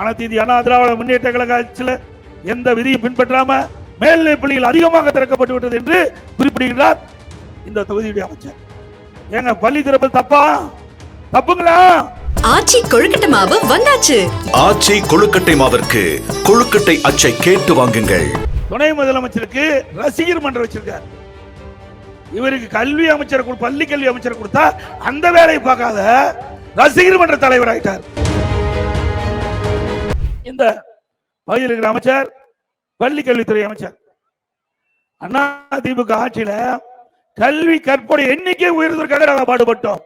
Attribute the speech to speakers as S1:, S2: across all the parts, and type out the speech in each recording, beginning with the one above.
S1: அனைத்து இந்திய அண்ணா திராவிட முன்னேற்ற கழக ஆட்சியில் எந்த விதியும் பின்பற்றாம மேல்நிலை பள்ளிகள் அதிகமாக திறக்கப்பட்டு விட்டது என்று குறிப்பிடுகிறார் இந்த தொகுதியுடைய அமைச்சர். ஏங்க பள்ளி திறப்பது தப்பா? தப்புங்களா?
S2: ஆச்சி கொழுக்கட்டை மாவு வந்தாச்சு.
S3: ஆச்சி கொழுக்கட்டை மாவிற்கு கொழுக்கட்டை அச்சை கேட்டு வாங்குங்கள்.
S1: துணை முதலமைச்சருக்கு ரசிகர் மன்றம் வச்சிருக்கார். இவருக்கு கல்வி அமைச்சர் பள்ளி கல்வி அமைச்சர் கொடுத்தா அந்த வேலையை பார்க்காத ரசிகர் மன்ற தலைவர் ஆயிட்டார். இந்த பகுதியில் இருக்கிற அமைச்சர் பள்ளி கல்வித்துறை அமைச்சர். அண்ணா திமுக ஆட்சியில கல்வி கற்போடைய எண்ணிக்கை உயர்வதற்காக நாங்கள் பாடுபட்டோம்.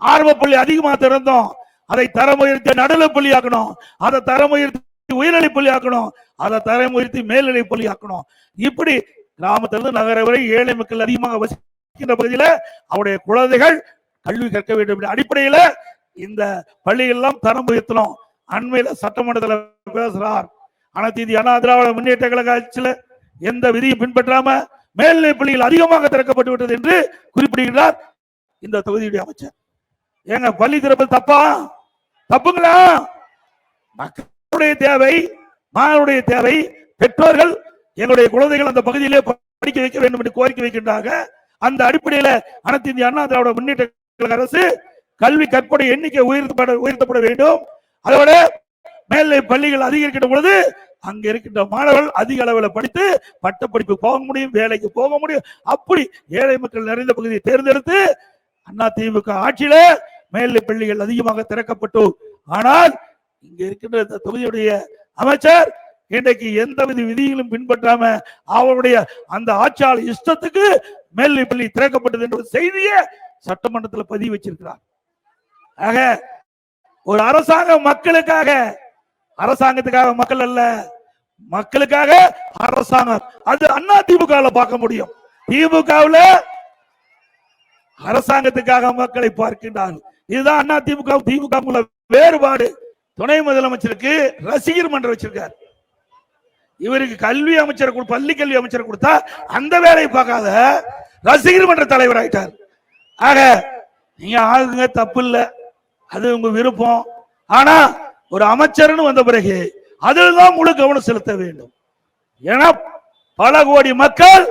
S1: ஆர்வ பள்ளி அதிகமா திறந்தோம். அதை தரம் உயர்த்தி நடுநிலை பள்ளி ஆக்கணும் அதை தரம் உயர்த்தி உயர்நிலை பள்ளி ஆக்கணும் அதை தரம் உயர்த்தி மேல்நிலை பள்ளி ஆக்கணும் இப்படி கிராமத்திலிருந்து நகர வரை ஏழை மக்கள் அதிகமாக வசிக்கின்ற பகுதியில அவருடைய குழந்தைகள் கல்வி கற்க வேண்டும் என்ற அடிப்படையில இந்த பள்ளிகள் எல்லாம் தரம் உயர்த்தணும். அண்மையில சட்டமன்றத்தில் பேசுறார். அனைத்து இந்திய அண்ணா திராவிட முன்னேற்ற கழக ஆட்சியில எந்த விதியும் பின்பற்றாம மேல்நிலை பள்ளிகள் அதிகமாக திறக்கப்பட்டு விட்டது என்று குறிப்பிடுகிறார் இந்த தொகுதியுடைய அமைச்சர். ஏங்க பள்ளி திறப்பு தப்பா? தப்புங்களா? மக்களுடைய தேவை மாணவருடைய தேவை. பெற்றோர்கள் எங்களுடைய குழந்தைகள் அந்த பகுதியிலே படிக்க வைக்க வேண்டும் என்று கோரிக்கை வைக்கின்றாங்க. அந்த அடிப்படையில அனைத்து இந்திய அண்ணா திராவிட முன்னேற்ற கழக அரசு கல்வி கற்பனை எண்ணிக்கை உயர்த்தப்பட உயர்த்தப்பட வேண்டும். அதோட மேல்நிலை பள்ளிகள் அதிகரிக்கின்ற பொழுது அங்க இருக்கின்ற மாணவர்கள் அதிக அளவில் படித்து பட்டப்படிப்பு போக முடியும் வேலைக்கு போக முடியும். அப்படி ஏழை மக்கள் நிறைந்த பகுதியை தேர்ந்தெடுத்து அண்ணா திமுக ஆட்சியில மேல்நிலை பள்ளிகள் அதிகமாக திறக்கப்பட்டு. ஆனால் இங்க இருக்கின்ற இந்த தொகுதியுடைய அமைச்சர் இன்றைக்கு எந்த வித விதிகளும் பின்பற்றாம அவருடைய அந்த ஆட்சியாளர் இஷ்டத்துக்கு மேல்நிலை பள்ளி திறக்கப்பட்டது என்ற செய்தியை சட்டமன்றத்தில் பதிவு வச்சிருக்கிறார். ஆக ஒரு அரசாங்கம் மக்களுக்காக அரசாங்கத்துக்காக மக்கள் அல்ல மக்களுக்காக அரசாங்கம். அது அண்ணா திமுக பார்க்க முடியும். திமுகவுல அரசாங்கத்துக்காக மக்களை பார்க்கின்றார் இதுதான் அண்ணா திமுக திமுக வேறுபாடு. துணை முதலமைச்சருக்கு ரசிகர் மன்றம் வச்சிருக்கார். இவருக்கு கல்வி அமைச்சர் பள்ளி கல்வி அமைச்சர் கொடுத்தா அந்த வேலையை பார்க்காத ரசிகர் மன்ற தலைவர் ஆயிட்டார். ஆக நீங்க ஆகுங்க தப்பு இல்லை. அது உங்க விருப்பம். ஆனா ஒரு அமைச்சர்னு வந்த பிறகு அதில் தான் முழு கவனம் செலுத்த வேண்டும். ஏன்னா பல கோடி மக்கள்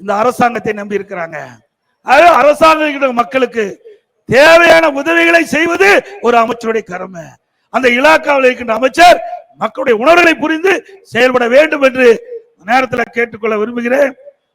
S1: இந்த அரசாங்கத்தை நம்பி இருக்கிறாங்க. அது அரசாங்கம் மக்களுக்கு தேவையான உதவிகளை செய்வது ஒரு அமைச்சருடைய கடமை. அந்த இலாக்காவில் இருக்கின்ற அமைச்சர் மக்களுடைய உணர்வுகளை புரிந்து செயல்பட வேண்டும் என்று நேரத்தில் கேட்டுக்கொள்ள விரும்புகிறேன்.